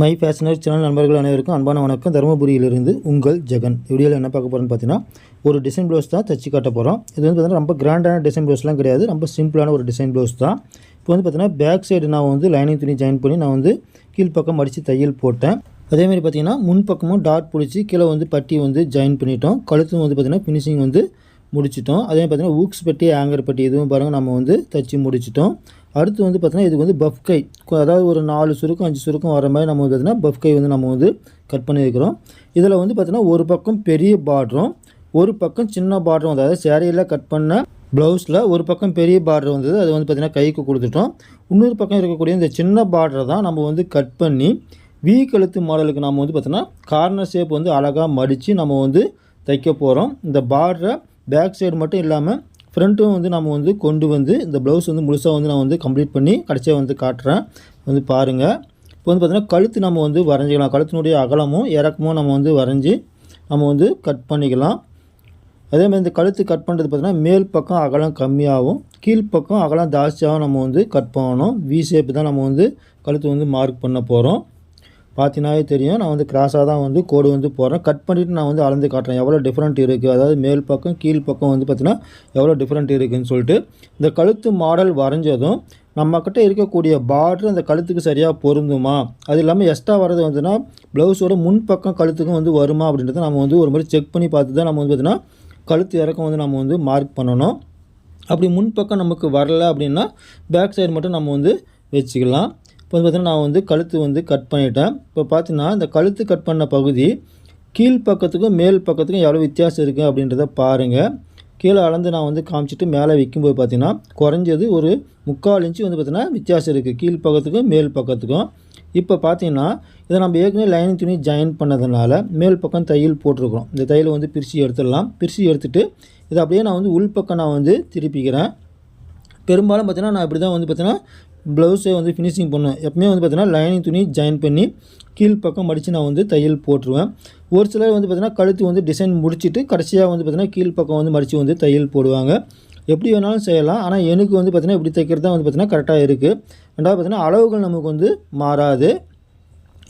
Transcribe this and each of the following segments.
My fashioner channel நண்பர்கள் அனைவருக்கும் அன்பான வணக்கம். தருமபுரியிலிருந்து உங்கள் ஜெகன். வீடியோவில் என்ன பார்க்க போகிறோன்னு பார்த்தீங்கன்னா ஒரு டிசைன் ப்ளவுஸ் தான் தச்சு காட்ட போகிறோம் இது வந்து பார்த்தீங்கன்னா ரொம்ப கிராண்டான டிசைன் ப்ளவுஸ்லாம் கிடையாது. ரொம்ப சிம்பிளான ஒரு டிசைன் ப்ளவுஸ் தான். இப்போ வந்து பார்த்தீங்கன்னா பேக் சைடு நான் வந்து லைனிங் துணி ஜாயின் பண்ணி நான் வந்து கீழ்ப்பக்கம் அடித்து தையல் போட்டேன். அதேமாதிரி பார்த்தீங்கன்னா முன்பக்கமும் டாட் பிடிச்சி கீழே வந்து பட்டி வந்து ஜாயின் பண்ணிட்டோம். கழுத்தும் வந்து பார்த்திங்கன்னா ஃபினிஷிங் வந்து முடிச்சிட்டோம். அதே பார்த்தீங்கன்னா ஊக்ஸ் பட்டி ஆங்கர் பட்டி இதுவும் பாருங்கள் நம்ம வந்து தச்சு முடிச்சிட்டோம். அடுத்து வந்து பார்த்தீங்கன்னா இது வந்து பஃப் கை. அதாவது ஒரு நாலு சுருக்கம் அஞ்சு சுருக்கம் வர மாதிரி நம்ம வந்து பார்த்தீங்கன்னா பஃப் கை வந்து நம்ம வந்து கட் பண்ணியிருக்கிறோம் இதில் வந்து பார்த்தீங்கன்னா ஒரு பக்கம் பெரிய பார்டரும் ஒரு பக்கம் சின்ன பார்டரும் அதாவது சேரீயில் கட் பண்ண ப்ளவுஸில் ஒரு பக்கம் பெரிய பார்டர் வந்தது. அது வந்து பார்த்திங்கன்னா கைக்கு கொடுத்துட்டோம். இன்னொரு பக்கம் இருக்கக்கூடிய இந்த சின்ன பார்டரை தான் நம்ம வந்து கட் பண்ணி வி கழுத்து மாடலுக்கு நம்ம வந்து பார்த்திங்கன்னா கார்னர் ஷேப் வந்து அழகாக மடித்து நம்ம வந்து தைக்க போகிறோம் இந்த பார்டரை பேக் சைடு மட்டும் இல்லாமல் ஃப்ரண்ட்டும் வந்து நம்ம வந்து கொண்டு வந்து இந்த ப்ளவுஸ் வந்து முழுசாக வந்து நான் வந்து கம்ப்ளீட் பண்ணி கடைசியாக வந்து காட்டுறேன். வந்து பாருங்கள் இப்போ வந்து பார்த்திங்கன்னா கழுத்து நம்ம வந்து வரைஞ்சிக்கலாம். கழுத்தினுடைய அகலமும் இறக்கமும் நம்ம வந்து வரைஞ்சி நம்ம வந்து கட் பண்ணிக்கலாம். அதே மாதிரி இந்த கழுத்து கட் பண்ணுறது பார்த்திங்கன்னா மேல் பக்கம் அகலம் கம்மியாகவும் கீழ்ப்பக்கம் அகலம் ஜாஸ்தியாகவும் நம்ம வந்து கட் பண்ணணும். வி ஷேப் தான் நம்ம வந்து கழுத்து வந்து மார்க் பண்ண போகிறோம் பார்த்தினாவே தெரியும். நான் வந்து கிராஸாக தான் வந்து கோடு வந்து போடுறேன். கட் பண்ணிவிட்டு நான் வந்து அளந்து காட்டுறேன். எவ்வளோ டிஃப்ரெண்ட் இருக்குது அதாவது மேல் பக்கம் கீழ் பக்கம் வந்து பார்த்தீங்கன்னா எவ்வளோ டிஃப்ரெண்ட் இருக்குதுன்னு சொல்லிட்டு. இந்த கழுத்து மாடல் வரைஞ்சதும் நம்மக்கிட்ட இருக்கக்கூடிய பார்டர் அந்த கழுத்துக்கு சரியாக பொருந்துமா? அது இல்லாமல் எக்ஸ்ட்ரா வர்றது வந்துன்னா ப்ளவுஸோட முன் பக்கம் கழுத்துக்கும் வந்து வருமா அப்படின்றத நம்ம வந்து ஒரு முறை செக் பண்ணி பார்த்து தான் நம்ம வந்து பார்த்திங்கன்னா கழுத்து இறக்கம் வந்து நம்ம வந்து மார்க் பண்ணணும். அப்படி முன்பக்கம் நமக்கு வரல அப்படின்னா பேக் சைடு மட்டும் நம்ம வந்து வச்சுக்கலாம். இப்போ வந்து பார்த்தீங்கன்னா நான் வந்து கழுத்து வந்து கட் பண்ணிட்டேன். இப்போ பார்த்தீங்கன்னா இந்த கழுத்து கட் பண்ண பகுதி கீழ் பக்கத்துக்கும் மேல் பக்கத்துக்கும் எவ்வளோ வித்தியாசம் இருக்குது அப்படின்றத பாருங்கள் கீழே அளந்து நான் வந்து காமிச்சிட்டு மேலே விற்கும்போது பார்த்தீங்கன்னா குறைஞ்சது ஒரு முக்கால் இன்ச்சு வந்து பார்த்திங்கன்னா வித்தியாசம் இருக்குது கீழ் பக்கத்துக்கும் மேல் பக்கத்துக்கும். இப்போ பார்த்தீங்கன்னா இதை நம்ம ஏற்கனவே லைனிங் துணி ஜாயின் பண்ணதுனால மேல் பக்கம் தையல் போட்டிருக்கிறோம். இந்த தையலை வந்து பிரித்து எடுத்துடலாம். பிரித்து எடுத்துகிட்டு இதை அப்படியே நான் வந்து உள்பக்கம் நான் வந்து திருப்பிக்கிறேன். பெரும்பாலும் பார்த்தீங்கன்னா நான் இப்படி தான் வந்து பார்த்தீங்கன்னா ப்ளவுஸை வந்து ஃபினிஷிங் பண்ணுவேன் எப்பவுமே வந்து பார்த்தீங்கன்னா லைனிங் துணி ஜாயின் பண்ணி கீழ் பக்கம் மடித்து நான் வந்து தையல் போட்டுருவேன். ஒரு சிலர் வந்து பார்த்திங்கன்னா கழுத்து வந்து டிசைன் முடிச்சுட்டு கடைசியாக வந்து பார்த்திங்கன்னா கீழ் பக்கம் வந்து மடித்து வந்து தையல் போடுவாங்க. எப்படி வேணாலும் செய்யலாம். ஆனால் எனக்கு வந்து பார்த்திங்கன்னா இப்படி தைக்கிறது தான் வந்து பார்த்திங்கன்னா கரெக்டாக இருக்குது ரெண்டாவது பார்த்திங்கன்னா அளவுகள் நமக்கு வந்து மாறாது.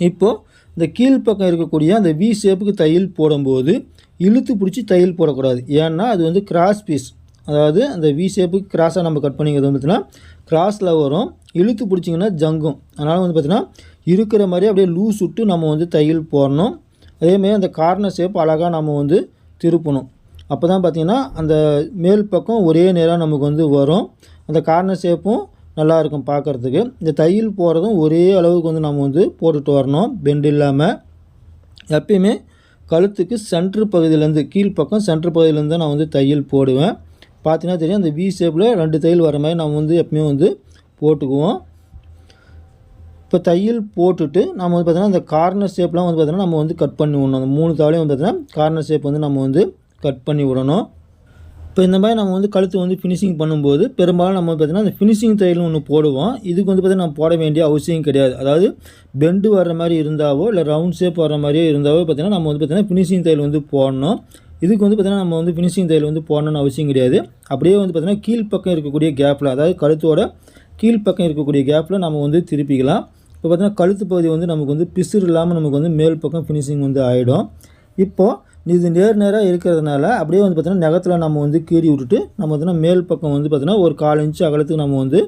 இப்போது இந்த கீழ்ப்பக்கம் இருக்கக்கூடிய அந்த வி ஷேப்புக்கு தையல் போடும்போது இழுத்து பிடிச்சி தையல் போடக்கூடாது. ஏன்னா அது வந்து கிராஸ் பீஸ் அதாவது அந்த வி ஷேப்புக்கு கிராஸாக நம்ம கட் பண்ணிக்கிறது வந்து பார்த்திங்கன்னா கிராஸில் வரும். இழுத்து பிடிச்சிங்கன்னா ஜங்கும். அதனால் வந்து பார்த்திங்கன்னா இருக்கிற மாதிரி அப்படியே லூஸ் விட்டு நம்ம வந்து தையல் போடணும். அதேமாரி அந்த கார்னர் ஷேப் அழகாக நம்ம வந்து திருப்பணும். அப்போ தான் பார்த்திங்கன்னா அந்த மேல் பக்கம் ஒரே நேராக நமக்கு வந்து வரும். அந்த கார்னர் ஷேப்பும் நல்லா இருக்கும் பார்க்குறதுக்கு இந்த தையல் போகிறதும் ஒரே அளவுக்கு வந்து நம்ம வந்து போட்டுட்டு வரணும். பெண்டு இல்லாமல் எப்பயுமே கழுத்துக்கு சென்ட்ரு பகுதியிலேருந்து கீழ்ப்பக்கம் சென்ட்ரு பகுதியிலேருந்து தான் நான் வந்து தையல் போடுவேன். பார்த்தீங்கன்னா தெரியும் அந்த வி ஷேப்பில் ரெண்டு தையல் வர மாதிரி நம்ம வந்து எப்பயுமே வந்து போட்டுக்குவோம். இப்போ தையல் போட்டுட்டு நம்ம வந்து பார்த்தீங்கன்னா அந்த கார்னர் ஷேப்லாம் வந்து பார்த்தீங்கன்னா நம்ம வந்து கட் பண்ணி விடணும். அந்த மூணு தாவலையும் வந்து பார்த்தீங்கன்னா கார்னர் ஷேப் வந்து நம்ம வந்து கட் பண்ணி விடணும். இப்போ இந்த மாதிரி நம்ம வந்து கழுத்து வந்து ஃபினிஷிங் பண்ணும்போது பெரும்பாலும் நம்ம பார்த்திங்கன்னா பார்த்தீங்கன்னா அந்த ஃபினிஷிங் தையல் ஒன்று போடுவோம். இதுக்கு வந்து பார்த்திங்கன்னா நம்ம போட வேண்டிய அவசியம் கிடையாது. அதாவது பெண்டு வர்ற மாதிரி இருந்தாவோ இல்லை ரவுண்ட் ஷேப் வர்ற மாதிரியோ இருந்தாவோ பார்த்திங்கன்னா நம்ம வந்து பார்த்திங்கன்னா ஃபினிஷிங் தையல் வந்து போடணும். இதுக்கு வந்து பார்த்திங்கன்னா நம்ம வந்து ஃபினிஷிங் தையல் வந்து போடணும்னு அவசியம் கிடையாது. அப்படியே வந்து பார்த்திங்கன்னா கீழ்ப்பக்கம் இருக்கக்கூடிய கேப்பில் அதாவது கழுத்தோட கீழ்ப்பக்கம் இருக்கக்கூடிய கேப்பில் நம்ம வந்து திருப்பிக்கலாம். இப்போ பார்த்தீங்கன்னா கழுத்து பகுதி வந்து நமக்கு வந்து பிசுறு இல்லாமல் நமக்கு வந்து மேல் பக்கம் ஃபினிஷிங் வந்து ஆகிடும் இப்போது இது நேர் நேராக இருக்கிறதுனால அப்படியே வந்து பார்த்திங்கன்னா நகத்தில் நம்ம வந்து கீறி விட்டுட்டு நம்ம பார்த்தீங்கன்னா மேல் பக்கம் வந்து பார்த்திங்கன்னா ஒரு கால் இன்ச்சு அகலத்துக்கு நம்ம வந்து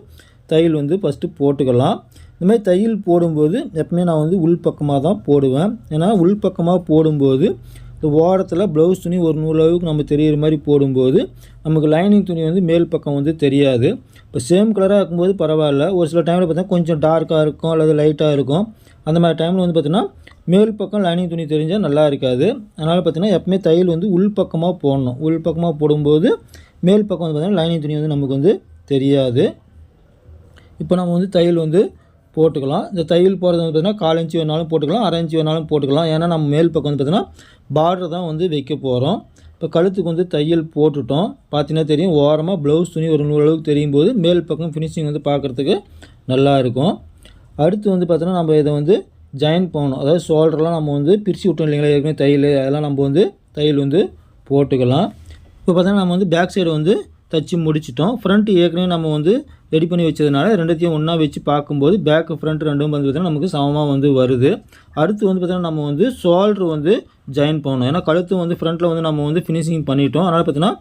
தையல் வந்து ஃபஸ்ட்டு போட்டுக்கலாம். இந்த மாதிரி தையல் போடும்போது எப்பவுமே நான் வந்து உள் பக்கமாக தான் போடுவேன். ஏன்னா உள் பக்கமாக போடும்போது இந்த ஓரத்தில் ப்ளவுஸ் துணி ஒரு நூறு அளவுக்கு நம்ம தெரியிற மாதிரி போடும்போது நமக்கு லைனிங் துணி வந்து மேல் பக்கம் வந்து தெரியாது. இப்போ சேம் கலராக இருக்கும்போது பரவாயில்ல. ஒரு சில டைமில் பார்த்தீங்கன்னா கொஞ்சம் டார்க்காக இருக்கும் அல்லது லைட்டாக இருக்கும். அந்த மாதிரி டைமில் வந்து பார்த்திங்கன்னா மேல் பக்கம் லைனிங் துணி தெரிஞ்சால் நல்லா இருக்காது. அதனால் பார்த்தீங்கன்னா எப்பவுமே தையல் வந்து உள் பக்கமாக போடணும். உள் பக்கமாக போடும்போது மேல் பக்கம் வந்து பார்த்திங்கன்னா லைனிங் துணி வந்து நமக்கு வந்து தெரியாது. இப்போ நம்ம வந்து தையல் வந்து போட்டுக்கலாம். இந்த தையல் போகிறது வந்து பார்த்தீங்கன்னா கால் இன்ச்சு வேணாலும் போட்டுக்கலாம் அரை இன்ச்சு வேணாலும் போட்டுக்கலாம். ஏன்னா நம்ம மேல் பக்கம் வந்து பார்த்திங்கன்னா பார்டர் தான் வந்து வைக்க போகிறோம் இப்போ கழுத்துக்கு வந்து தையல் போட்டுட்டோம். பார்த்தீங்கன்னா தெரியும் ஓரமாக ப்ளவுஸ் துணி ஒரு நூறு அளவுக்கு தெரியும் போது மேல் பக்கம் ஃபினிஷிங் வந்து பார்க்குறதுக்கு நல்லா இருக்கும். அடுத்து வந்து பார்த்தோன்னா நம்ம இதை வந்து ஜாயின் பண்ணணும். அதாவது ஷோல்டர்லாம் நம்ம வந்து பிரித்து விட்டோம் இல்லைங்களா? ஏற்கனவே தையல் அதெல்லாம் நம்ம வந்து தையல் வந்து போட்டுக்கலாம். இப்போ பார்த்தோன்னா நம்ம வந்து பேக் சைடு வந்து தச்சு முடிச்சிட்டோம். ஃப்ரண்ட் ஏற்கனவே நம்ம வந்து ரெடி பண்ணி வச்சதுனால ரெண்டுத்தையும் ஒன்றா வச்சு பார்க்கும்போது பேக்கு ஃப்ரண்ட் ரெண்டும் வந்து பார்த்திங்கன்னா நமக்கு சமமாக வந்து வருது. அடுத்து வந்து பார்த்திங்கன்னா நம்ம வந்து ஷோல்ட்ரு வந்து ஜாயின் பண்ணணும். ஏன்னா கழுத்து வந்து ஃப்ரண்ட்டில் வந்து நம்ம வந்து ஃபினிஷிங் பண்ணிட்டோம். அதனால் பார்த்திங்கன்னா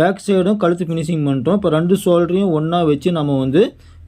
பேக் சைடும் கழுத்து ஃபினிஷிங் பண்ணிட்டோம். இப்போ ரெண்டு ஷோல்டரையும் ஒன்றா வச்சு நம்ம வந்து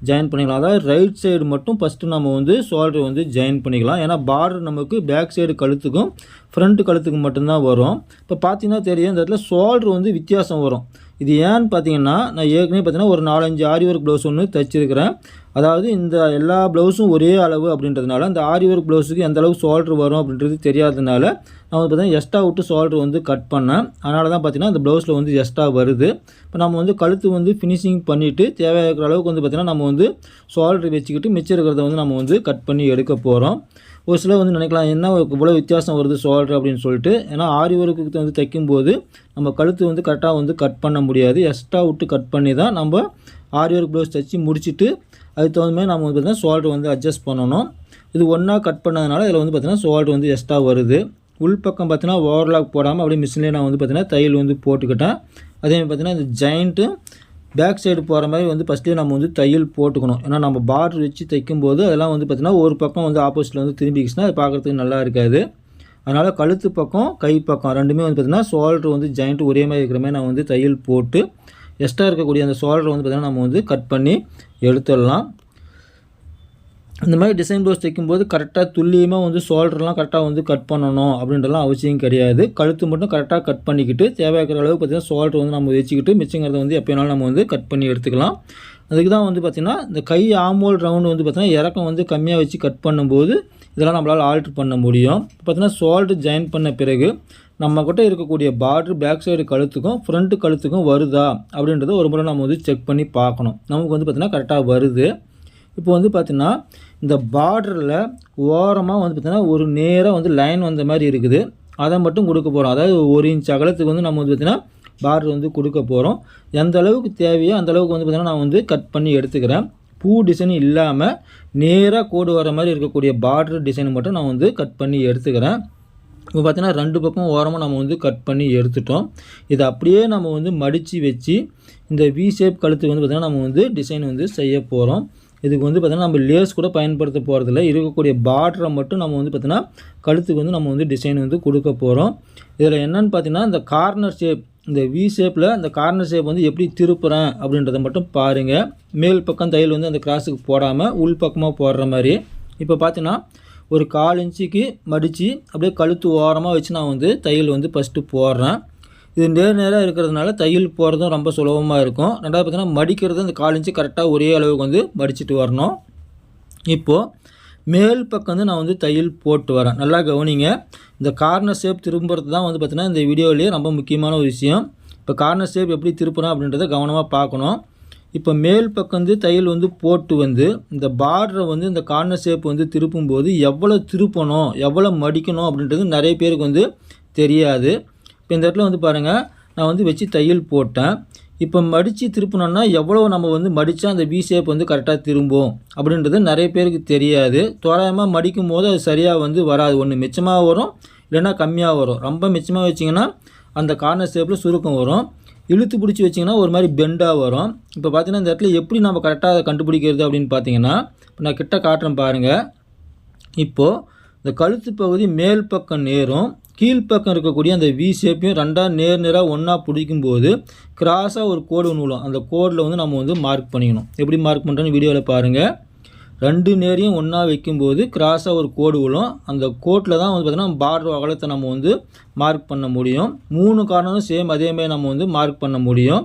ஜாயின் பண்ணிக்கலாம். அதாவது ரைட் சைடு மட்டும் ஃபஸ்ட்டு நம்ம வந்து ஷோல்டர் வந்து ஜாயின் பண்ணிக்கலாம். ஏன்னா பார்டர் நமக்கு பேக் சைடு கழுத்துக்கும் ஃப்ரண்ட் கழுத்துக்கும் மட்டும்தான் வரும். இப்போ பார்த்தீங்கன்னா தெரியும் இந்த இடத்துல ஷோல்டர் வந்து வித்தியாசம் வரும். இது ஏன்னு பார்த்தீங்கன்னா நான் ஏற்கனவே பார்த்தீங்கன்னா ஒரு நாலஞ்சு ஆரி ஒர்க் ப்ளவுஸ் ஒன்று தைச்சிருக்கிறேன். அதாவது இந்த எல்லா ப்ளவுஸும் ஒரே அளவு அப்படின்றதுனால அந்த ஆரி ஒர்க் ப்ளவுஸுக்கு எந்த அளவுக்கு வரும் அப்படின்றது தெரியாததுனால நான் வந்து பார்த்தீங்கன்னா எக்ஸ்ட்ரா விட்டு சால்ட்ரு வந்து கட் பண்ணேன். அதனால தான் பார்த்தீங்கன்னா அந்த ப்ளவுஸில் வந்து எக்ஸ்ட்ரா வருது. இப்போ நம்ம வந்து கழுத்து வந்து ஃபினிஷிங் பண்ணிவிட்டு தேவையான இருக்கிற அளவுக்கு வந்து பார்த்திங்கன்னா நம்ம வந்து ஷோல்டர் வச்சுக்கிட்டு மிச்சம் இருக்கிறத வந்து நம்ம வந்து கட் பண்ணி எடுக்க போகிறோம் ஒரு சிலர் வந்து நினைக்கலாம் என்ன இவ்வளோ வித்தியாசம் வருது ஷோல்டர் அப்படின்னு சொல்லிட்டு? ஏன்னா ஆரி ஒர்க்கு வந்து தைக்கும்போது நம்ம கழுத்து வந்து கரெக்டாக வந்து கட் பண்ண முடியாது. எக்ஸ்ட்ரா விட்டு கட் பண்ணி தான் நம்ம ஆரி ஒர்க் ப்ளவுஸ் தைச்சி முடிச்சுட்டு அதுக்கு தகுந்த மாதிரி நம்ம வந்து பார்த்திங்கன்னா ஷோல்டர் வந்து அட்ஜஸ்ட் பண்ணணும். இது ஒன்றா கட் பண்ணதுனால இதில் வந்து பார்த்திங்கன்னா ஷோல்டர் வந்து எக்ஸ்ட்ரா வருது. உள் பக்கம் பார்த்தீங்கன்னா ஓவர்லாக் போடாமல் அப்படியே மிஷின்லேயே நான் வந்து பார்த்திங்கன்னா தையல் வந்து போட்டுக்கிட்டேன். அதேமாதிரி பார்த்திங்கன்னா இந்த ஜாயிண்ட்டு பேக் சைடு போகிற மாதிரி வந்து ஃபஸ்ட்டு நம்ம வந்து தையல் போட்டுக்கணும். ஏன்னா நம்ம பார்டர் வச்சு தைக்கும்போது அதெல்லாம் வந்து பார்த்திங்கன்னா ஒரு பக்கம் வந்து ஆப்போசிட்டில் வந்து திரும்பிக்கிச்சுன்னா அது பார்க்குறதுக்கு நல்லா இருக்காது. அதனால் கழுத்து பக்கம் கை பக்கம் ரெண்டுமே வந்து பார்த்திங்கன்னா ஷோல்டர் வந்து ஜாயிண்ட் ஒரே மாதிரி இருக்கிற மாதிரி நான் வந்து தையல் போட்டு எக்ஸ்ட்ரா இருக்கக்கூடிய அந்த ஷோல்டர் வந்து பார்த்திங்கன்னா நம்ம வந்து கட் பண்ணி எடுத்துடலாம். இந்த மாதிரி டிசைன் ப்ளவுஸ் தைக்கும்போது கரெக்டாக துல்லியமாக வந்து ஷோல்டர்லாம் கரெக்டாக வந்து கட் பண்ணணும் அப்படின்றலாம் அவசியம் கிடையாது. கழுத்து மட்டும் கரெக்டாக கட் பண்ணிக்கிட்டு தேவையாக்கிற அளவுக்கு பார்த்திங்கன்னா ஷோல்டர் வந்து நம்ம வச்சுக்கிட்டு மிச்சங்கிறத வந்து எப்போனாலும் நம்ம வந்து கட் பண்ணி எடுத்துக்கலாம். அதுக்கு தான் வந்து பார்த்திங்கன்னா இந்த கை ஆமோல் ரவுண்டு வந்து பார்த்திங்கன்னா இறக்கம் வந்து கம்மியாக வச்சு கட் பண்ணும்போது இதெல்லாம் நம்மளால் ஆல்ட்ரு பண்ண முடியும். பார்த்திங்கன்னா ஷோல்டர் ஜாயின் பண்ண பிறகு நம்மக்கிட்ட இருக்கக்கூடிய பார்ட்ரு பேக் சைடு கழுத்துக்கும் ஃப்ரண்ட்டு கழுத்துக்கும் வருதா அப்படின்றத ஒரு முறை நம்ம வந்து செக் பண்ணி பார்க்கணும். நமக்கு வந்து பார்த்திங்கன்னா கரெக்டாக வருது. இப்போ வந்து பார்த்திங்கன்னா இந்த பார்டரில் ஓரமாக வந்து பார்த்திங்கன்னா ஒரு நேராக வந்து லைன் வந்த மாதிரி இருக்குது. அதை மட்டும் கொடுக்க போகிறோம் அதாவது ஒரு இன்ச் அகலத்துக்கு வந்து நம்ம வந்து பார்த்திங்கன்னா பார்டர் வந்து கொடுக்க போகிறோம் எந்த அளவுக்கு தேவையோ அந்த அளவுக்கு வந்து பார்த்திங்கன்னா நான் வந்து கட் பண்ணி எடுத்துக்கிறேன். பூ டிசைன் இல்லாமல் நேராக கோடு வர மாதிரி இருக்கக்கூடிய பார்டர் டிசைன் மட்டும் நான் வந்து கட் பண்ணி எடுத்துக்கிறேன். இப்போ பார்த்தீங்கன்னா ரெண்டு பக்கம் ஓரமாக நம்ம வந்து கட் பண்ணி எடுத்துட்டோம். இதை அப்படியே நம்ம வந்து மடித்து வச்சு இந்த வி ஷேப் கழுத்துக்கு வந்து பார்த்திங்கன்னா நம்ம வந்து டிசைன் வந்து செய்ய போகிறோம் இதுக்கு வந்து பார்த்திங்கன்னா நம்ம லேஸ் கூட பயன்படுத்த போகிறதில்ல இருக்கக்கூடிய பார்டரை மட்டும் நம்ம வந்து பார்த்திங்கன்னா கழுத்துக்கு வந்து நம்ம வந்து டிசைன் வந்து கொடுக்க போகிறோம் இதில் என்னென்னு பார்த்தீங்கன்னா இந்த கார்னர் ஷேப் இந்த வி ஷேப்பில் அந்த கார்னர் ஷேப் வந்து எப்படி திருப்புறேன் அப்படின்றத மட்டும் பாருங்கள் மேல் பக்கம் தையல் வந்து அந்த கிராஸுக்கு போடாமல் உள் பக்கமாக போடுற மாதிரி. இப்போ பார்த்தீங்கன்னா ஒரு கால் இன்ச்சுக்கு மடித்து அப்படியே கழுத்து ஓரமாக வச்சு நான் வந்து தையல் வந்து ஃபஸ்ட்டு போடுறேன். இது நேர் நேராக இருக்கிறதுனால தையல் போகிறதும் ரொம்ப சுலபமாக இருக்கும். ரெண்டாவது பார்த்தீங்கன்னா மடிக்கிறது அந்த கால் கரெக்டாக ஒரே அளவுக்கு வந்து மடிச்சுட்டு வரணும். இப்போது மேல் பக்கம் வந்து நான் வந்து தையல் போட்டு வரேன். நல்லா கவனிங்க. இந்த கார்னர் ஷேப் திரும்புறது தான் வந்து பார்த்திங்கன்னா இந்த வீடியோலேயே ரொம்ப முக்கியமான ஒரு விஷயம். இப்போ கார்னர் ஷேப் எப்படி திருப்பணும் அப்படின்றத கவனமாக பார்க்கணும். இப்போ மேல் பக்கம் வந்து தையல் வந்து போட்டு வந்து இந்த பார்டரை வந்து இந்த கார்னர் ஷேப் வந்து திருப்பும்போது எவ்வளோ திருப்பணும் எவ்வளோ மடிக்கணும் அப்படின்றது நிறைய பேருக்கு வந்து தெரியாது. இப்போ இந்த இடத்துல வந்து பாருங்கள் நான் வந்து வச்சு தையல் போட்டேன். இப்போ மடித்து திருப்பினோன்னா எவ்வளோ நம்ம வந்து மடித்தா அந்த வி ஷேப் வந்து கரெக்டாக திரும்பும் அப்படின்றது நிறைய பேருக்கு தெரியாது. தோராயமாக மடிக்கும் போது அது சரியாக வந்து வராது. ஒன்று மிச்சமாக வரும் இல்லைன்னா கம்மியாக வரும். ரொம்ப மிச்சமாக வச்சிங்கன்னா அந்த கார்னர் ஷேப்பில் சுருக்கம் வரும். இழுத்து பிடிச்சி வச்சிங்கன்னா ஒரு மாதிரி பெண்டாக வரும். இப்போ பார்த்தீங்கன்னா இந்த இடத்துல எப்படி நம்ம கரெக்டாக அதை கண்டுபிடிக்கிறது அப்படின்னு பார்த்தீங்கன்னா இப்போ நான் கிட்ட காட்டுறேன் பாருங்கள் இப்போது இந்த கழுத்து பகுதி மேல் பக்கம் நேரும் கீழ்ப்பக்கம் இருக்கக்கூடிய அந்த வி ஷேப்பையும் ரெண்டாக நேர் நேராக ஒன்றா பிடிக்கும்போது கிராஸாக ஒரு கோடு ஒன்று விழும் அந்த கோடில் வந்து நம்ம வந்து மார்க் பண்ணிக்கணும். எப்படி மார்க் பண்ணுறோன்னு வீடியோவில் பாருங்கள் ரெண்டு நேரையும் ஒன்றா வைக்கும்போது கிராஸாக ஒரு கோடு விழும் அந்த கோட்டில் தான் வந்து பார்த்திங்கன்னா பார்டர் அகலத்தை நம்ம வந்து மார்க் பண்ண முடியும். மூணு காரணமும் சேம் அதேமாதிரி நம்ம வந்து மார்க் பண்ண முடியும்.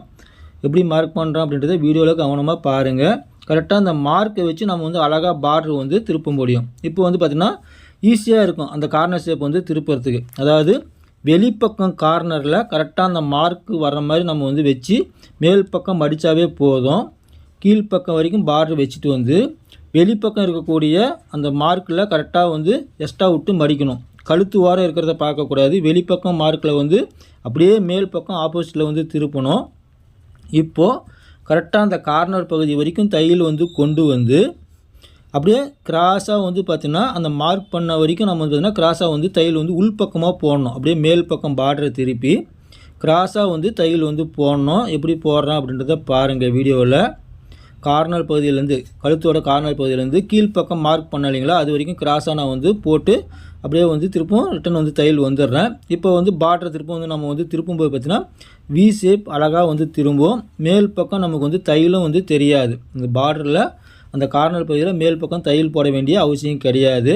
எப்படி மார்க் பண்ணுறோம் அப்படின்றத வீடியோவில் கவனமாக பாருங்கள் கரெக்டாக அந்த மார்க்கை வச்சு நம்ம வந்து அழகாக பார்டர் வந்து திருப்ப முடியும். இப்போ வந்து பார்த்திங்கன்னா ஈஸியாக இருக்கும். அந்த கார்னர் ஷேப் வந்து திருப்புறதுக்கு. அதாவது வெளிப்பக்கம் கார்னரில் கரெக்டாக அந்த மார்க் வர்ற மாதிரி நம்ம வந்து வச்சு மேல் பக்கம் மடித்தாவே போதும். கீழ்ப்பக்கம் வரைக்கும் பார்டர் வச்சுட்டு வந்து வெளிப்பக்கம் இருக்கக்கூடிய அந்த மார்க்கில் கரெக்டாக வந்து எக்ஸ்ட்ரா விட்டு மடிக்கணும். கழுத்து ஓரம் இருக்கிறத பார்க்கக்கூடாது. வெளிப்பக்கம் மார்க்கில் வந்து அப்படியே மேல் பக்கம் ஆப்போசிட்டில் வந்து திருப்பணும். இப்போது கரெக்டாக அந்த கார்னர் பகுதி வரைக்கும் தையல் வந்து கொண்டு வந்து அப்படியே கிராஸாக வந்து பார்த்திங்கன்னா அந்த மார்க் பண்ண வரைக்கும் நம்ம வந்து பார்த்திங்கன்னா கிராஸாக வந்து தையல் வந்து உள்பக்கமாக போடணும். அப்படியே மேல் பக்கம் பார்டரை திருப்பி கிராஸாக வந்து தையல் வந்து போடணும். எப்படி போடுறோம் அப்படின்றத பாருங்கள் வீடியோவில் கார்னர் பகுதியிலேருந்து கழுத்தோட கார்னர் பகுதியிலேருந்து கீழ்ப்பக்கம் மார்க் பண்ண இல்லைங்களா அது வரைக்கும் கிராஸாக நான் வந்து போட்டு அப்படியே வந்து திருப்பும் ரிட்டன் வந்து தையல் வந்துடுறேன். இப்போ வந்து பார்டர் திருப்பம் வந்து நம்ம வந்து திருப்பும் போது பார்த்தீங்கன்னா வி ஷேப் அழகாக வந்து திரும்பும். மேல் பக்கம் நமக்கு வந்து தையலும் வந்து தெரியாது. இந்த பார்டரில் அந்த கார்னர் பகுதியில் மேல் பக்கம் தையல் போட வேண்டிய அவசியம் கிடையாது.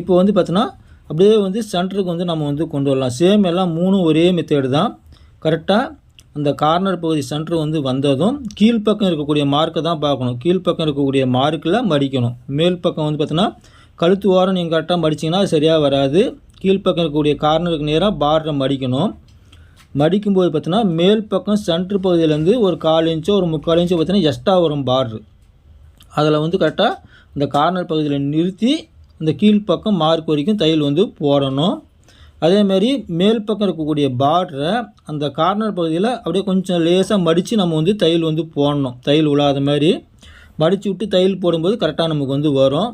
இப்போ வந்து பார்த்தோன்னா அப்படியே வந்து சென்டருக்கு வந்து நம்ம வந்து கொண்டு வரலாம். சேம் எல்லாம் மூணும் ஒரே மெத்தேடு தான். கரெக்டாக அந்த கார்னர் பகுதி சென்டர் வந்து வந்ததும் கீழ்ப்பக்கம் இருக்கக்கூடிய மார்க்கை தான் பார்க்கணும். கீழ்ப்பக்கம் இருக்கக்கூடிய மார்க்கில் மடிக்கணும். மேல் பக்கம் வந்து பார்த்தோன்னா கழுத்து ஓரம் நீங்கள் கரெக்டாக மடிச்சிங்கன்னா அது சரியாக வராது. கீழ்ப்பக்கம் இருக்கக்கூடிய கார்னருக்கு நேராக பார்டரை மடிக்கணும். மடிக்கும்போது பார்த்தோன்னா மேல் பக்கம் சென்ட்ரு பகுதியிலேருந்து ஒரு கால் இன்ச்சோ ஒரு முக்கால் இன்ச்சோ பார்த்தீங்கன்னா எக்ஸ்ட்ரா வரும் பார்ட்ரு அதில் வந்து கரெக்டாக இந்த கார்னர் பகுதியில் நிறுத்தி இந்த கீழ்ப்பக்கம் மார்க் வரைக்கும் தையல் வந்து போடணும். அதேமாரி மேல் பக்கம் இருக்கக்கூடிய பார்டரை அந்த கார்னர் பகுதியில் அப்படியே கொஞ்சம் லேசாக மடித்து நம்ம வந்து தையல் வந்து போடணும். தையல் விழாத மாதிரி மடித்து விட்டு தையல் போடும்போது கரெக்டாக நமக்கு வந்து வரும்.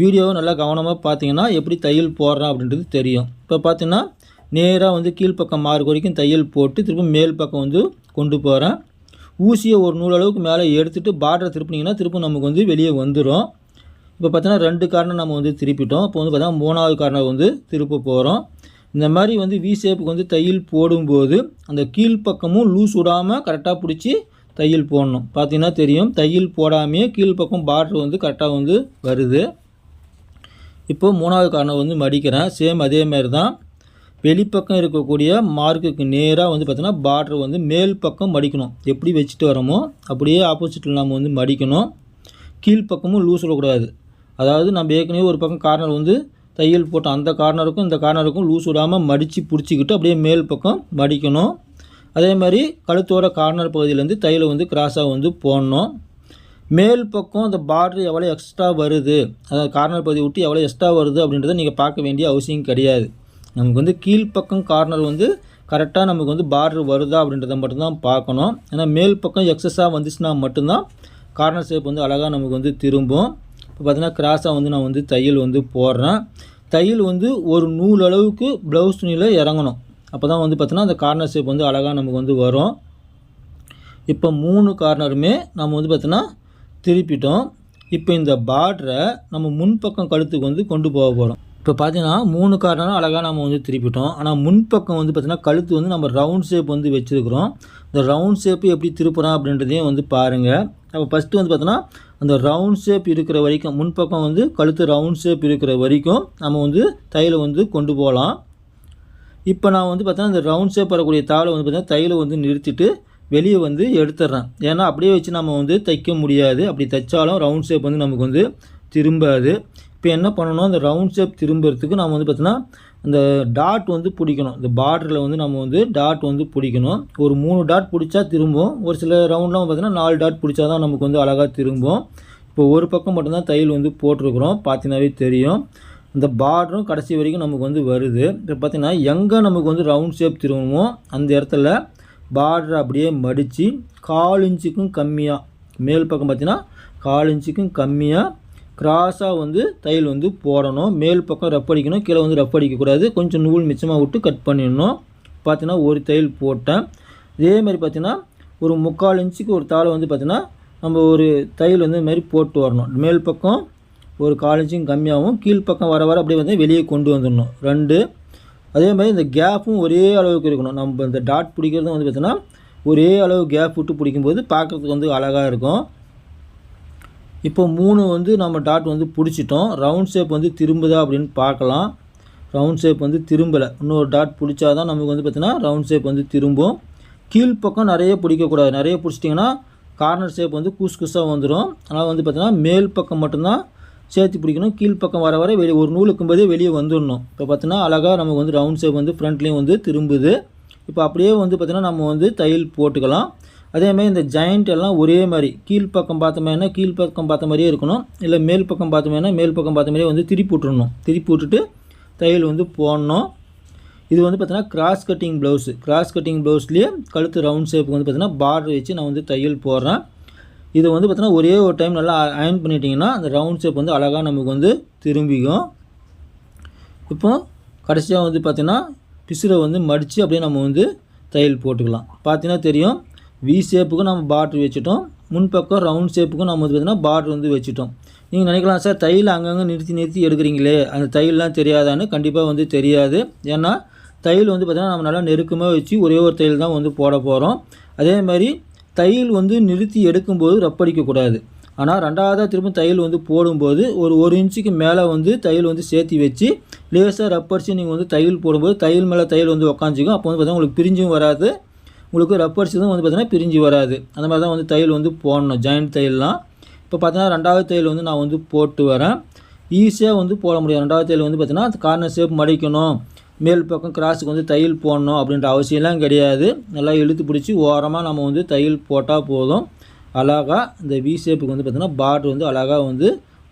வீடியோவை நல்லா கவனமாக பார்த்தீங்கன்னா எப்படி தையல் போடுறோம் அப்படின்றது தெரியும். இப்போ பார்த்தீங்கன்னா நேராக வந்து கீழ்ப்பக்கம் மார்க் வரைக்கும் தையல் போட்டு திரும்ப மேல் பக்கம் வந்து கொண்டு போகிறேன் ஊசியை ஒரு நூல் அளவுக்கு மேலே எடுத்துகிட்டு பார்டரை திருப்பினீங்கன்னா திரும்ப நமக்கு வந்து வெளியே வந்துடும் இப்போ பார்த்தீங்கன்னா ரெண்டு காரணம் நம்ம வந்து திருப்பிட்டோம். இப்போ வந்து பார்த்தீங்கன்னா மூணாவது காரணம் வந்து திருப்ப போகிறோம் இந்த மாதிரி வந்து வி ஷேப்புக்கு வந்து தையல் போடும்போது அந்த கீழ்ப்பக்கமும் லூஸ் விடாமல் கரெக்டாக பிடிச்சி தையல் போடணும். பார்த்தீங்கன்னா தெரியும் தையல் போடாமையே கீழ்ப்பக்கம் பார்டர் வந்து கரெக்டாக வந்து வருது. இப்போது மூணாவது காரணம் வந்து மடிக்கிறேன். சேம் அதே மாதிரி தான். வெளிப்பக்கம் இருக்கக்கூடிய மார்க்குக்கு நேராக வந்து பார்த்தோன்னா பார்டர் வந்து மேல் பக்கம் மடிக்கணும். எப்படி வச்சுட்டு வரோமோ அப்படியே ஆப்போசிட்டில் நம்ம வந்து மடிக்கணும். கீழ்ப்பக்கமும் லூஸ் விடக்கூடாது. அதாவது நம்ம ஏற்கனவே ஒரு பக்கம் கார்னர் வந்து தையல் போட்டோம் அந்த கார்னருக்கும் இந்த கார்னருக்கும் லூஸ் விடாமல் மடித்து பிடிச்சிக்கிட்டு அப்படியே மேல் பக்கம் மடிக்கணும். அதே மாதிரி கழுத்தோட கார்னர் பகுதியிலேருந்து தையலை வந்து கிராஸாக வந்து போடணும். மேல் பக்கம் அந்த பார்டர் எவ்வளோ எக்ஸ்ட்ரா வருது? அதாவது கார்னர் பகுதி விட்டு எவ்வளோ எக்ஸ்ட்ரா வருது அப்படின்றத நீங்கள் பார்க்க வேண்டிய அவசியம் கிடையாது. நமக்கு வந்து கீழ்ப்பக்கம் கார்னர் வந்து கரெக்டாக நமக்கு வந்து பார்டர் வருதா அப்படின்றத மட்டும்தான் பார்க்கணும். ஏன்னா மேல் பக்கம் எக்ஸஸாக வந்துச்சுன்னா மட்டும்தான் கார்னர் ஷேப் வந்து அழகாக நமக்கு வந்து திரும்பும். இப்போ பார்த்தீங்கன்னா கிராஸாக வந்து நான் வந்து தையல் வந்து போடுறேன். தையல் வந்து ஒரு நூல் அளவுக்கு ப்ளவுஸ் துணியில் இறங்கணும். அப்போ தான் வந்து பார்த்தீங்கன்னா அந்த கார்னர் ஷேப் வந்து அழகாக நமக்கு வந்து வரும். இப்போ மூணு கார்னருமே நம்ம வந்து பார்த்தோன்னா திருப்பிட்டோம். இப்போ இந்த பார்டரை நம்ம முன்பக்கம் கழுத்துக்கு வந்து கொண்டு போக போகிறோம் இப்போ பார்த்தீங்கன்னா மூணு கார்னரும் அழகாக நம்ம வந்து திருப்பிட்டோம். ஆனால் முன்பக்கம் வந்து பார்த்திங்கன்னா கழுத்து வந்து நம்ம ரவுண்ட் ஷேப் வந்து வச்சுருக்குறோம். இந்த ரவுண்ட் ஷேப்பு எப்படி திருப்புறோம் அப்படின்றதையும் வந்து பாருங்கள் அப்போ ஃபஸ்ட்டு வந்து பார்த்தோன்னா அந்த ரவுண்ட் ஷேப் இருக்கிற வரைக்கும் முன்பக்கம் வந்து கழுத்து ரவுண்ட் ஷேப் இருக்கிற வரைக்கும் நம்ம வந்து தையலை வந்து கொண்டு போகலாம். இப்போ நான் வந்து பார்த்தோன்னா இந்த ரவுண்ட் ஷேப் வரக்கூடிய தாளை வந்து பார்த்தீங்கன்னா தையலை வந்து நிறுத்திட்டு வெளியே வந்து எடுத்துட்றேன் ஏன்னா அப்படியே வச்சு நம்ம வந்து தைக்க முடியாது. அப்படி தைச்சாலும் ரவுண்ட் ஷேப் வந்து நமக்கு வந்து திரும்பாது. இப்போ என்ன பண்ணணும்? அந்த ரவுண்ட் ஷேப் திரும்புறதுக்கு நம்ம வந்து பார்த்திங்கன்னா அந்த டாட் வந்து பிடிக்கணும். இந்த பார்டரில் வந்து நம்ம வந்து டாட் வந்து பிடிக்கணும். ஒரு மூணு டாட் பிடிச்சா திரும்பும். ஒரு சில ரவுண்ட்லாம் பார்த்தீங்கன்னா நாலு டாட் பிடிச்சா தான் நமக்கு வந்து அழகாக திரும்பும். இப்போ ஒரு பக்கம் மட்டும்தான் தையல் வந்து போட்டிருக்கிறோம். பார்த்தீங்கன்னாவே தெரியும். இந்த பார்டரும் கடைசி வரைக்கும் நமக்கு வந்து வருது. இப்போ பார்த்திங்கன்னா எங்கே நமக்கு வந்து ரவுண்ட் ஷேப் திரும்புமோ அந்த இடத்துல பார்டர் அப்படியே மடித்து கால் இன்ச்சுக்கும் கம்மியாக மேல் பக்கம் பார்த்திங்கன்னா கால் இன்ச்சுக்கும் கம்மியாக கிராஸாக வந்து தையல் வந்து போடணும். மேல் பக்கம் ரப் அடிக்கணும் கீழே வந்து ரப் அடிக்கக்கூடாது. கொஞ்சம் நூல் மிச்சமாக விட்டு கட் பண்ணிடணும். பார்த்தீங்கன்னா ஒரு தையல் போட்டேன். இதேமாதிரி பார்த்தீங்கன்னா ஒரு முக்கால் இன்ச்சுக்கு ஒரு தாளை வந்து பார்த்திங்கன்னா நம்ம ஒரு தையல் வந்து மாதிரி போட்டு வரணும். மேல் பக்கம் ஒரு கால் இன்ச்சும் கம்மியாகவும் கீழ்ப்பக்கம் வர வர அப்படியே வந்து வெளியே கொண்டு வந்துடணும். ரெண்டு. அதே மாதிரி இந்த கேப்பும் ஒரே அளவுக்கு இருக்கணும். நம்ம இந்த டாட் பிடிக்கிறதும் வந்து பார்த்திங்கன்னா ஒரே அளவு கேப் விட்டு பிடிக்கும்போது பார்க்குறதுக்கு வந்து அழகாக இருக்கும். இப்போ மூணு வந்து நம்ம டாட் வந்து பிடிச்சிட்டோம். ரவுண்ட் ஷேப் வந்து திரும்புதா அப்படின்னு பார்க்கலாம். ரவுண்ட் ஷேப் வந்து திரும்பலை. இன்னொரு டாட் பிடிச்சா தான் நமக்கு வந்து பார்த்திங்கன்னா ரவுண்ட் ஷேப் வந்து திரும்பும். கீழ்ப்பக்கம் நிறைய பிடிக்கக்கூடாது. நிறைய பிடிச்சிட்டிங்கன்னா கார்னர் ஷேப் வந்து குஸ் குஸாக வந்துடும் அதனால் வந்து பார்த்திங்கன்னா மேல் பக்கம் மட்டும்தான் சேர்த்து பிடிக்கணும். கீழ்ப்பக்கம் வர வர வெளியே ஒரு நூலுக்கும் போதே வெளியே வந்துடணும் இப்போ பார்த்தீங்கன்னா அழகாக நமக்கு வந்து ரவுண்ட் ஷேப் வந்து ஃப்ரண்ட்லேயும் வந்து திரும்புது. இப்போ அப்படியே வந்து பார்த்திங்கன்னா நம்ம வந்து தையல் போட்டுக்கலாம். அதேமாதிரி இந்த ஜாயிண்ட் எல்லாம் ஒரே மாதிரி கீழ்ப்பக்கம் பார்த்தோம்னா கீழ்ப்பக்கம் பார்த்த மாதிரியே இருக்கணும். இல்லை மேல் பக்கம் பார்த்தோம்னா மேல் பக்கம் பார்த்த மாதிரியே வந்து திருப்பி விட்டுறணும் திருப்பி விட்டுட்டு தையல் வந்து போடணும். இது வந்து பார்த்தீங்கன்னா cross cutting blouse cross cutting ப்ளவுஸ்லேயே கழுத்து ரவுண்ட் ஷேப்புக்கு வந்து பார்த்தீங்கன்னா பார்டர் வச்சு நான் வந்து தையல் போடுறேன். இது வந்து பார்த்தீங்கன்னா ஒரே ஒரு டைம் நல்லா அயன் பண்ணிட்டீங்கன்னா அந்த ரவுண்ட் ஷேப் வந்து அழகாக நமக்கு வந்து திரும்பிக்கும். இப்போ கடைசியாக வந்து பார்த்திங்கன்னா பிசுரை வந்து மடித்து அப்படியே நம்ம வந்து தையல் போட்டுக்கலாம். பார்த்தீங்கன்னா தெரியும் வி ஷேப்புக்கும் நம்ம பார்ட்ரு வச்சுட்டோம். முன்பக்கம் ரவுண்ட் ஷேப்புக்கும் நம்ம வந்து பார்த்திங்கன்னா பார்ட்ரு வந்து வச்சுட்டோம். நீங்கள் நினைக்கலாம் சார் தையல் அங்கங்கே நிறுத்தி நிறுத்தி எடுக்கிறீங்களே? அந்த தையல்லாம் தெரியாதான்னு? கண்டிப்பாக வந்து தெரியாது. ஏன்னா தையல் வந்து பார்த்திங்கன்னா நம்ம நல்லா நெருக்கமாக வச்சு ஒரே ஒரு தையல் தான் வந்து போட போகிறோம் அதே மாதிரி தையல் வந்து நிறுத்தி எடுக்கும்போது ரப்படிக்கக்கூடாது ஆனால் ரெண்டாவதாக திரும்ப தையல் வந்து போடும்போது ஒரு ஒரு இன்ச்சுக்கு மேலே வந்து தையல் வந்து சேர்த்தி வச்சு லேசாக ரப்படிச்சு நீங்கள் வந்து தையல் போடும்போது தையல் மேலே தையல் வந்து உக்காந்துக்கும். அப்போ வந்து பார்த்தீங்கன்னா உங்களுக்கு பிரிஞ்சும் வராது. உங்களுக்கு ரப்பர் ரப்படிச்சதும் வந்து பார்த்திங்கன்னா பிரிஞ்சு வராது. அந்த மாதிரி தான் வந்து தையல் வந்து போடணும். ஜாயிண்ட் தையல்லாம். இப்போ பார்த்தீங்கன்னா ரெண்டாவது தையல் வந்து நான் வந்து போட்டு வரேன். ஈஸியாக வந்து போட முடியும். ரெண்டாவது தையல் வந்து பார்த்திங்கன்னா கார்னர் ஷேப் மடிக்கணும். மேல் பக்கம் கிராஸுக்கு வந்து தையல் போடணும் அப்படின்ற அவசியம்லாம் கிடையாது. நல்லா இழுத்து பிடிச்சி ஓரமாக நம்ம வந்து தையல் போட்டால் போதும். அழகாக இந்த வி ஷேப்புக்கு வந்து பார்த்திங்கன்னா பார்டர் வந்து அழகாக வந்து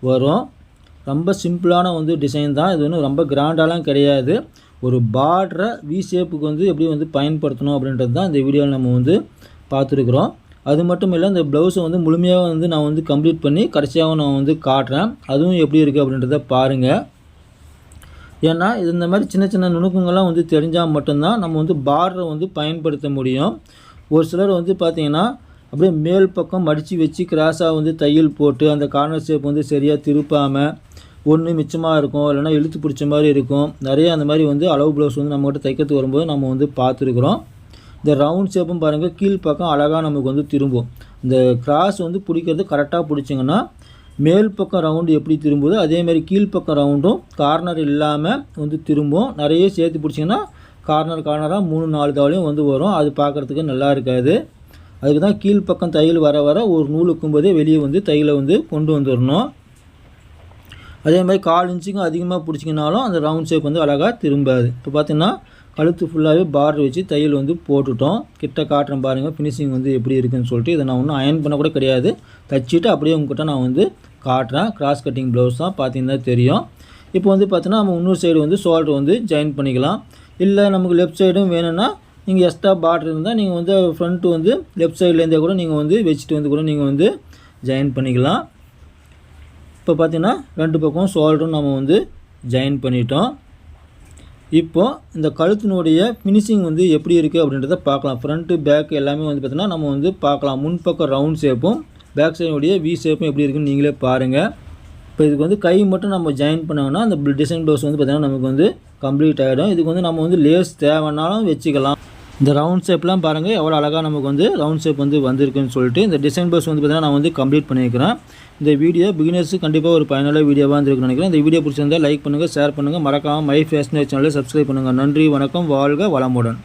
வரும். ரொம்ப சிம்பிளான வந்து டிசைன் தான். இது வந்து ரொம்ப கிராண்டாலாம் கிடையாது. ஒரு பார்டரை வி ஷேப்புக்கு வந்து எப்படி வந்து பயன்படுத்தணும் அப்படின்றது தான் இந்த வீடியோவில் நம்ம வந்து பார்த்துருக்குறோம். அது மட்டும் இல்லை இந்த ப்ளவுஸை வந்து முழுமையாக வந்து நான் வந்து கம்ப்ளீட் பண்ணி கடைசியாகவும் நான் வந்து காட்டுறேன். அதுவும் எப்படி இருக்குது அப்படின்றத பாருங்கள் ஏன்னா இது இந்த மாதிரி சின்ன சின்ன நுணுக்கங்கள்லாம் வந்து தெரிஞ்சால் மட்டும்தான் நம்ம வந்து பார்டரை வந்து பயன்படுத்த முடியும். ஒரு சிலர் வந்து பார்த்திங்கன்னா அப்படியே மேல் பக்கம் மடித்து வச்சு கிராஸாக வந்து தையல் போட்டு அந்த கார்னர் ஷேப் வந்து சரியாக திருப்பாமல் ஒன்று மிச்சமாக இருக்கும் இல்லைனா இழுத்து பிடிச்ச மாதிரி இருக்கும். நிறைய அந்த மாதிரி வந்து அளவு ப்ளவுஸ் வந்து நம்மகிட்ட தைக்கிறதுக்கு வரும்போது நம்ம வந்து பார்த்துருக்குறோம். இந்த ரவுண்ட் ஷேப்பும் பாருங்கள் கீழ் பக்கம் அழகாக நமக்கு வந்து திரும்பும். இந்த கிராஸ் வந்து பிடிக்கிறது கரெக்டாக பிடிச்சிங்கன்னா மேல் பக்கம் ரவுண்டு எப்படி திரும்புதோ அதேமாதிரி கீழ்ப்பக்கம் ரவுண்டும் கார்னர் இல்லாமல் வந்து திரும்பும். நிறைய சேர்த்து பிடிச்சிங்கன்னா கார்னர் கார்னராக மூணு நாலு தவளையும் வந்து வரும். அது பார்க்குறதுக்கு நல்லா இருக்காது. அதுக்கு தான் கீழ்ப்பக்கம் தையல் வர வர ஒரு நூலுக்கும்போதே வெளியே வந்து தையலை வந்து கொண்டு வந்துடணும். அதே மாதிரி கால் இன்ச்சுக்கும் அதிகமாக பிடிச்சிங்கனாலும் அந்த ரவுண்ட் ஷேப் வந்து அழகாக திரும்பாது. இப்போ பார்த்தீங்கன்னா கழுத்து ஃபுல்லாகவே பார்டர் வச்சு தையல் வந்து போட்டுட்டோம். கிட்ட காட்டுறேன் பாருங்கள் ஃபினிஷிங் வந்து எப்படி இருக்குன்னு சொல்லிட்டு. இதை நான் ஒன்றும் அயன் பண்ண கூட கிடையாது. தச்சுட்டு அப்படியே உங்ககிட்ட நான் வந்து காட்டுறேன். கிராஸ் கட்டிங் ப்ளவுஸ் தான் பார்த்தீங்கன்னா தெரியும். இப்போ வந்து பார்த்தீங்கன்னா நம்ம இன்னொரு சைடு வந்து ஷோல்டர் வந்து ஜாயின் பண்ணிக்கலாம். இல்லை நமக்கு லெஃப்ட் சைடும் வேணும்னா நீங்கள் எக்ஸ்ட்ரா பார்டர் இருந்தால் நீங்கள் வந்து ஃப்ரண்ட்டு வந்து லெஃப்ட் சைட்லேருந்தே கூட நீங்கள் வந்து வச்சுட்டு வந்து கூட நீங்கள் வந்து ஜாயின் பண்ணிக்கலாம். இப்போ பார்த்திங்கன்னா ரெண்டு பக்கம் ஷோல்டரும் நம்ம வந்து ஜாயின் பண்ணிட்டோம். இப்போது இந்த கழுத்தினுடைய ஃபினிஷிங் வந்து எப்படி இருக்குது அப்படின்றத பார்க்கலாம். ஃப்ரண்ட்டு பேக் எல்லாமே வந்து பார்த்திங்கன்னா நம்ம வந்து பார்க்கலாம். முன்பக்கம் ரவுண்ட் ஷேப்பும் பேக் சைடுடைய வி ஷேப்பும் எப்படி இருக்குன்னு நீங்களே பாருங்கள் இப்போ இதுக்கு வந்து கை மட்டும் நம்ம ஜாயின் பண்ணோம்னா அந்த டிசைன் ப்ளவுஸ் வந்து பார்த்திங்கன்னா நமக்கு வந்து கம்ப்ளீட் ஆகிடும் இதுக்கு வந்து நம்ம வந்து லேஸ் தேவைன்னாலும் வச்சுக்கலாம். இந்த ரவுண்ட் ஷேப்லாம் பாருங்கள் எவ்வளோ அழகாக நமக்கு வந்து ரவுண்ட் ஷேப் வந்து வந்திருக்குன்னு சொல்லிட்டு இந்த டிசைன் ப்ளவுஸ் வந்து பார்த்திங்கன்னா நான் வந்து கம்ப்ளீட் பண்ணியிருக்கிறேன். இந்த வீடியோ பிகினர்ஸு கண்டிப்பாக ஒரு பயனுள்ள வீடியோவாக இருந்திருக்குன்னு நினைக்கிறேன். இந்த வீடியோ பிடிச்சிருந்தால் லைக் பண்ணுங்கள் ஷேர் பண்ணுங்கள் மறக்காமல் மை ஃபேஷன் சேனலை சப்ஸ்கிரைப் பண்ணுங்கள் நன்றி வணக்கம் வாழ்க வளமுடன்.